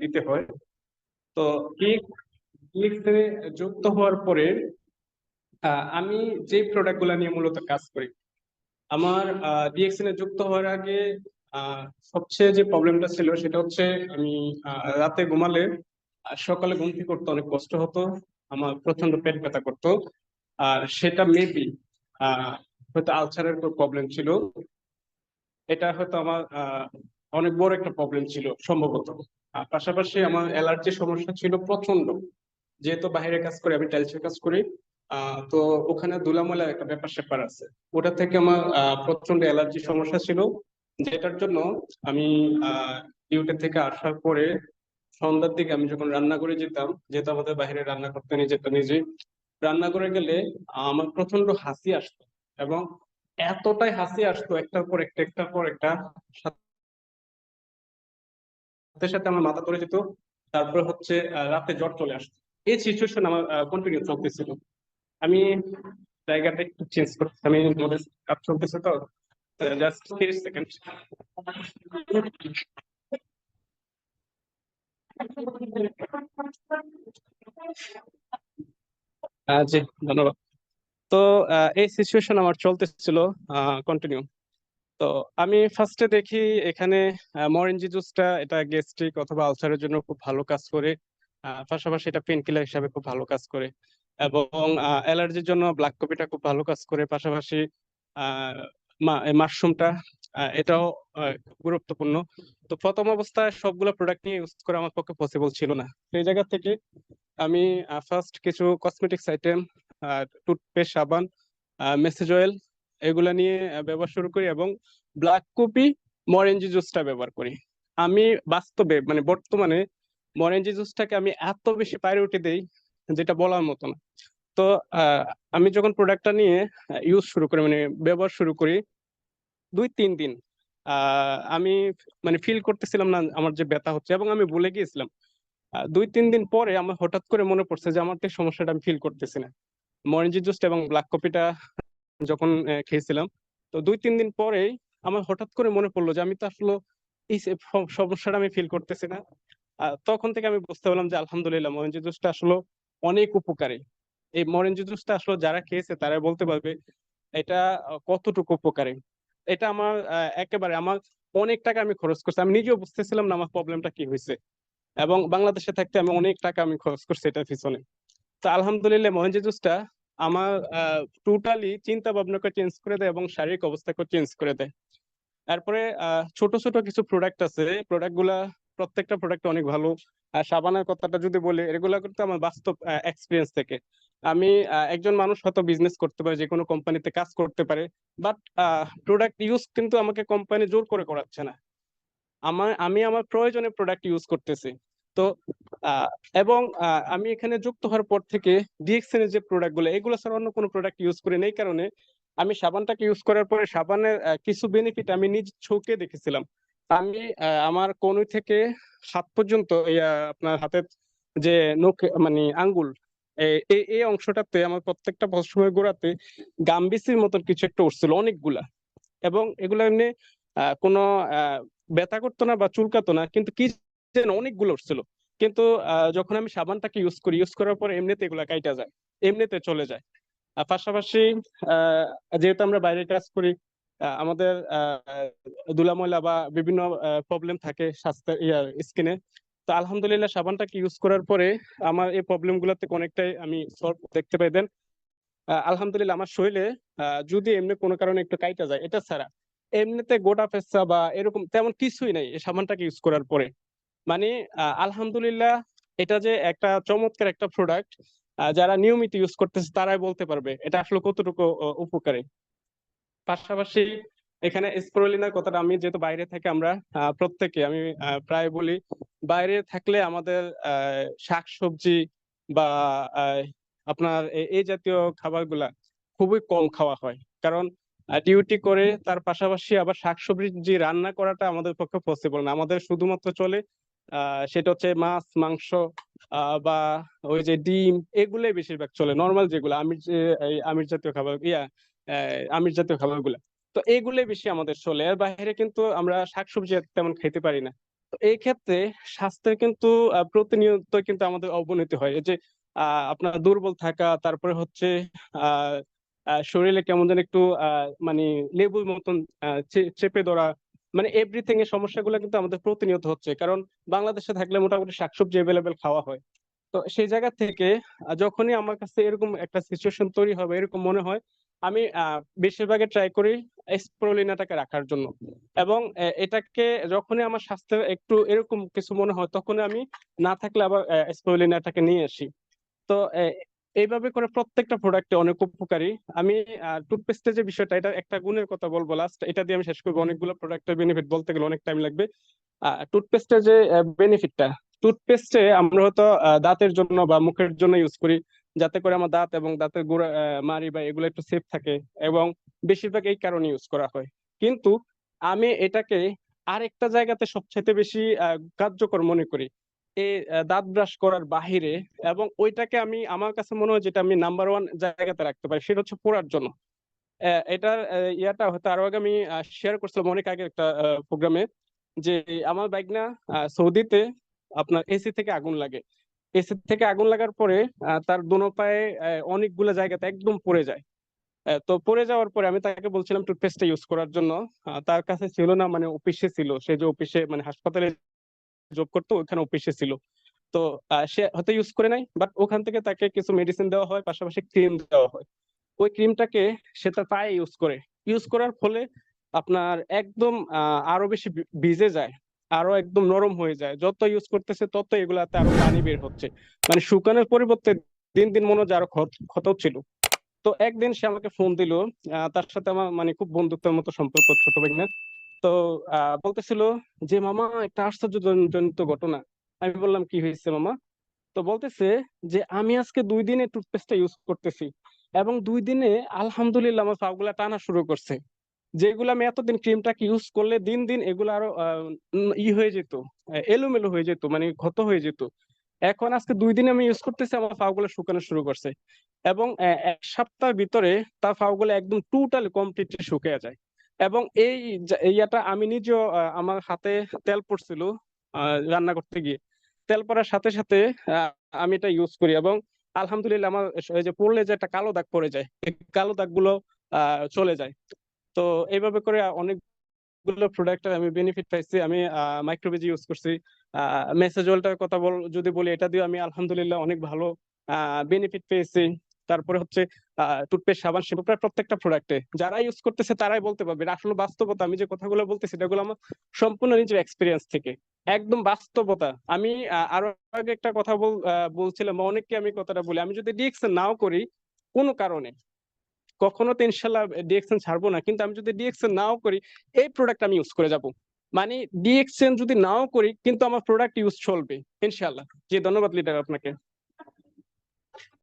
দিতে হয়। তো যুক্ত হওয়ার পরে আমি যে প্রোডাক্টগুলা নিয়ে মূলত কাজ করি, আমার ডিএক্সএন এ যুক্ত হওয়ার আগে সবচেয়ে যে প্রবলেমটা ছিল সেটা হচ্ছে আমি রাতে ঘুমালে সকালে ঘুম করতে অনেক কষ্ট হতো, আমার প্রচণ্ড পেট ব্যথা করতো, আর সেটা মেবি হয়তো আলসারের প্রবলেম ছিল, এটা হয়তো আমার অনেক বড় একটা প্রবলেম ছিল সম্ভবত। আর পাশাপাশি আমার অ্যালার্জির সমস্যা ছিল প্রচণ্ড যেহেতু বাইরে কাজ করি, আমি টাইলসের কাজ করি তো ওখানে ধুলাময়লা একটা ব্যাপার স্যাপার আছে। ওটা থেকে আমার প্রচণ্ড অ্যালার্জির সমস্যা ছিল, যেটার জন্য আমি ডিউটি থেকে আসার পরে সন্ধ্যার দিকে আমি যখন রান্না করে যেতাম, যেহেতু আমাদের বাইরে রান্না করতে নিয়ে যেতাম নিজে রান্না করে গেলে আমার প্রচণ্ড হাসি আসতো এবং এতটাই হাসি আসতো একটার পর একটা, একটার পর একটা সাথে আমার মাথা ধরে যেত, তারপর হচ্ছে রাতে জ্বর চলে আসতো। এই সিচুয়েশন আমার কন্টিনিউ চলতেছিল। আমি জায়গাটা একটু চেঞ্জ করছি। আমি কাজ চলতেছে তো জাস্ট তিরিশ সেকেন্ড জি, ধন্যবাদ। তো এই সিচুয়েশন আমার চলতেছিল কন্টিনিউ তো আমি ফার্স্টে দেখি এখানে মরেঞ্জি জুসটা এটা গ্যাস্ট্রিক অথবা আলসারের জন্য খুব ভালো কাজ করে। পাশাপাশি এটা পেন কিলার হিসাবে খুব ভালো কাজ করে। এবং অ্যালার্জির জন্য ব্ল্যাক কপিটা খুব ভালো কাজ করে। পাশাপাশি মাশরুমটা এটাও গুরুত্বপূর্ণ। তো প্রথম অবস্থায় সবগুলো প্রোডাক্ট নিয়ে ইউজ করা আমার পক্ষে পসিবল ছিল না। সেই জায়গা থেকে আমি ফার্স্ট কিছু কসমেটিক্স আইটেম টুথপেস্ট সাবান মেসেজ অয়েল এগুলা নিয়ে ব্যবহার শুরু করি এবং ব্ল্যাক কপি মরেঞ্জি জুসটা ব্যবহার করি। আমি বাস্তবে মানে বর্তমানে মরেঞ্জি জুসটাকে আমি এত বেশি প্রায়োরিটি দেই যেটা বলার মতো না। তো আমি যখন প্রোডাক্টটা নিয়ে ইউজ শুরু করি মানে ব্যবহার শুরু করি দুই তিন দিন আমি মানে ফিল করতেছিলাম না আমার যে ব্যথা হচ্ছে এবং আমি ভুলে গিয়েছিলাম। দুই তিন দিন পরে আমার হঠাৎ করে মনে পড়ছে যে আমার তো সমস্যাটা আমি ফিল করতেছি না। মরেঞ্জি জুসটা এবং ব্ল্যাক কপিটা যখন খেয়েছিলাম। তো দুই, তিন দিন পরেই আমার হঠাৎ করে মনে পড়ল যে আমি তো আসলে এই সমস্যাটা আমি ফিল করতেছি না। তখন থেকে আমি বুঝতে পারলাম যে আলহামদুলিল্লাহ মরেঞ্জি জুসটা আসলে অনেক উপকারী। এই মরেঞ্জি জুসটা আসলে যারা খেয়েছে তারা বলতে পারবে এটা কতটুকু উপকারী। এটা আমার একেবারে আমার অনেক টাকা আমি খরচ করছি। আমি নিজেও বুঝতেছিলাম না আমার প্রবলেমটা কি হয়েছে এবং বাংলাদেশে থাকতে আমি অনেক টাকা আমি খরচ করছি এটার পিছনে। তো আলহামদুলিল্লাহ মহেঞ্জি জুসটা আমার টোটালি চিন্তা ভাবনাকে চেঞ্জ করে দেয় এবং শারীরিক অবস্থাকে চেঞ্জ করে দেয়। তারপরে ছোট ছোট কিছু প্রোডাক্ট আছে। প্রোডাক্টগুলা, প্রত্যেকটা প্রোডাক্ট অনেক ভালো। আর সাবানের কথাটা যদি বলি, এগুলা করতে আমার বাস্তব এক্সপিরিয়েন্স থেকে। আমি একজন মানুষ হয়তো বিজনেস করতে পারে, যে কোনো কোম্পানিতে কাজ করতে পারে বাট প্রোডাক্ট ইউজ কিন্তু আমাকে কোম্পানি জোর করে করাচ্ছে না। আমার, আমি আমার প্রয়োজনে প্রোডাক্ট ইউজ করতেছি। তো এবং আমি এখানে যুক্ত হওয়ার পর থেকে ডিএক্সএন এর যে প্রোডাক্টগুলো, এগুলো ছাড়া অন্য কোনো প্রোডাক্ট ইউজ করি না এই কারণে আমি সাবানটাকে ইউজ করার পরে সাবানের কিছু বেনিফিট আমি নিজ চোখে দেখেছিলাম। আমি আমার কনুই থেকে হাত পর্যন্ত আপনার হাতের যে নখ মানে আঙ্গুল এই অংশটাতে আমার প্রত্যেকটা পশমের গোড়াতে গাম্বিসির মতন কিছু একটা উঠছিল, অনেকগুলা। এবং এগুলো এমনি কোনো ব্যথা করতো না বা চুলকাতো না, কিন্তু কি যেন অনেকগুলো উঠছিল। কিন্তু যখন আমি সাবানটাকে ইউজ করি ইউজ করার পর এমনিতে এগুলা কাইটা যায় এমনিতে চলে যায়। পাশাপাশি যেহেতু আমরা বাইরে কাজ করি আমাদের আহ, ধুলাময়লা বা বিভিন্ন প্রবলেম থাকে স্বাস্থ্যের ইয়ার স্কিনে তো আলহামদুলিল্লাহ সাবানটাকে ইউজ করার পরে আমার এই প্রবলেমগুলো থেকে অনেকটাই আমি সলভ দেখতে পাই। দেন আলহামদুলিল্লাহ আমার শরীরে যদি এমনি কোনো কারণে একটু কাইটা যায় এটা ছাড়া। এমনিতে গোটা ফেসা বা এরকম তেমন কিছুই নাই এই সাবানটাকে ইউজ করার পরে। মানে আলহামদুলিল্লাহ এটা যে একটা চমৎকার একটা প্রোডাক্ট যারা নিয়মিত ইউজ করতেছে তারাই বলতে পারবে এটা আসলে কতটুকু উপকারী। পাশাপাশি এখানে স্প্রোলিনার কথাটা আমি যেহেতু বাইরে থাকি আমরা প্রত্যেকে আমি প্রায় বলি, বাইরে থাকলে আমাদের আহ শাকসবজি বা আপনার এই জাতীয় খাবারগুলা খুবই কম খাওয়া হয়। কারণ ডিউটি করে তার পাশাপাশি আবার শাকসবজি রান্না করাটা আমাদের পক্ষে পসিবল না। আমাদের শুধুমাত্র চলে সেটা হচ্ছে মাছ, মাংস বা ওই যে ডিম, এগুলোই বেশিরভাগ চলে। নর্মাল যেগুলো এই আমিষ জাতীয় খাবার, ইয়া আমিষ জাতীয় খাবারগুলা। তো এগুলোই বেশি আমাদের চলে। এর বাইরে কিন্তু আমরা শাকসবজি তেমন খেতে পারি না। তো এই ক্ষেত্রে স্বাস্থ্যের কিন্তু প্রতিনিয়ত কিন্তু আমাদের অবনতি হয়। যে আপনার দুর্বল থাকা, তারপরে হচ্ছে শরীরে কেমন যেন একটু মানে লেবুর মতন চেপে ধরা মানে এভরিথিং এর সমস্যাগুলো কিন্তু আমাদের প্রতিনিয়ত হচ্ছে। কারণ বাংলাদেশে থাকলে মোটামুটি শাকসবজি অ্যাভেলেবেল খাওয়া হয়। তো সেই জায়গা থেকে যখনই আমার কাছে এরকম একটা সিচুয়েশন তৈরি হবে, এরকম মনে হয়, আমি বেশিরভাগে ট্রাই করি স্প্রোলিনাটাকে রাখার জন্য। এবং এটাকে যখনই আমার স্বাস্থ্য একটু এরকম কিছু মনে হয় তখন আমি না থাকলে আবার স্প্রোলিনাটাকে নিয়ে আসি। তো এইভাবে করে প্রত্যেকটা প্রোডাক্টে অনেক উপকারী। আমি টুথপেস্টের যে বিষয়টা এটা একটা গুণের কথা বলব লাস্ট এটা দিয়ে আমি শেষ করব। অনেকগুলো প্রোডাক্টের বেনিফিট বলতে গেলে অনেক টাইম লাগবে। টুথপেস্টের যে বেনিফিটটা টুথপেস্টে আমরা হয়তো দাঁতের জন্য বা মুখের জন্য ইউজ করি। যাতে করে আমার দাঁত এবং দাঁতের গোড়া মাড়ি বা এগুলো একটু সেফ থাকে এবং বেশিরভাগ এই কারণে ইউজ করা হয়। কিন্তু আমি এটাকে আরেকটা জায়গাতে সবচেয়ে বেশি আহ, কার্যকর মনে করি। এই দাঁত ব্রাশ করার বাহিরে এবং ওইটাকে আমি, আমার কাছে মনে হয় যেটা আমি নাম্বার ওয়ান জায়গাতে রাখতে পারি, সেটা হচ্ছে পড়ার জন্য। এটার ইয়াটা হয়তো আরও আগে আমি শেয়ার করছিলাম অনেক আগে একটা প্রোগ্রামে যে আমার বাইক না সৌদিতে আপনার এসি থেকে আগুন লাগে। এসি থেকে আগুন লাগার পরে তার দোনো পায়ে অনেকগুলো জায়গাতে একদম পড়ে যায়। তো পড়ে যাওয়ার পরে আমি তাকে বলছিলাম টুথপেস্টটা ইউজ করার জন্য। তার কাছে ছিল না মানে অফিসে ছিল। সে যে অফিসে মানে হাসপাতালে জব করতো, ওখানে অফিসে ছিল। তো সে হয়তো ইউজ করে নাই বাট ওখান থেকে তাকে কিছু মেডিসিন দেওয়া হয়, পাশাপাশি ক্রিম দেওয়া হয়। ওই ক্রিমটাকে সে তার পায়ে ইউজ করে। ইউজ করার ফলে আপনার একদম আরও বেশি ভিজে যায়, আরও একদম নরম হয়ে যায়। যত ইউজ করতেছে, তত এগুলাতে আরও পানি বের হচ্ছে। মানে শুকানোর পরিবর্তে দিন দিন মনে হচ্ছে আরও ক্ষত ছিল। তো একদিন সে আমাকে ফোন দিল তার সাথে আমার মানে খুব বন্ধুত্বের মতো সম্পর্ক, ছোট ভাগ্নের। তো বলতেছিল যে, মামা, একটা আশ্চর্যজনিত ঘটনা। আমি বললাম, কি হয়েছে মামা? তো বলতেছে যে, আমি আজকে দুই দিনে টুথপেস্টটা ইউজ করতেছি এবং দুই দিনে আলহামদুলিল্লাহ আমার পাগুলা টানা শুরু করছে। যেগুলো আমি এতদিন ক্রিমটাকে ইউজ করলে দিন দিন এগুলো আরও ই হয়ে যেত এলোমেলো হয়ে যেত মানে ক্ষত হয়ে যেত। এখন আজকে দুই দিন আমি ইউজ করতেছি, আমার পাগুলো শুকানো শুরু করছে এবং এক সপ্তাহের ভিতরে তার পাগুলো একদম টোটালি কমপ্লিটলি শুকিয়ে যায়। এবং এই ইয়াটা আমি নিজেও আমার হাতে তেল পড়ছিল রান্না করতে গিয়ে। তেল পড়ার সাথে সাথে আমি এটা ইউজ করি এবং আলহামদুলিল্লাহ আমার যে পড়লে যে একটা কালো দাগ পড়ে যায় কালো দাগগুলো চলে যায়। তো এইভাবে করে অনেকগুলো প্রোডাক্টের আমি বেনিফিট পাইছি, আমি মাইক্রোবেজ ইউজ করছি। মেসেজ ওয়ালটার কথা বল, যদি বলি, এটা দিয়ে আমি আলহামদুলিল্লাহ অনেক ভালো বেনিফিট পেয়েছি। তারপরে হচ্ছে টুথপেস্ট, সাবান শ্যাম্পু প্রায় প্রত্যেকটা প্রোডাক্টে যারা ইউজ করতেছে তারাই বলতে পারবে আসলে বাস্তবতা, আমি যে কথাগুলো বলতেছি এগুলো আমার সম্পূর্ণ নিজের এক্সপিরিয়েন্স থেকে। একদম বাস্তবতা। আমি আরও আগে একটা কথা বলছিলাম অনেককে আমি কথাটা বলি, আমি যদি ডিএক্সএন নাও করি, কোনো কারণে কখনো তো ইনশাল্লাহ ডিএক্সএন ছাড়বো না। কিন্তু আমি যদি ডিএক্সএন নাও করি, এই প্রোডাক্ট আমি ইউজ করে যাব। মানে ডিএক্সএন যদি নাও করি, কিন্তু আমার প্রোডাক্ট ইউজ চলবে, ইনশাল্লাহ। জি, ধন্যবাদ লিডার আপনাকে।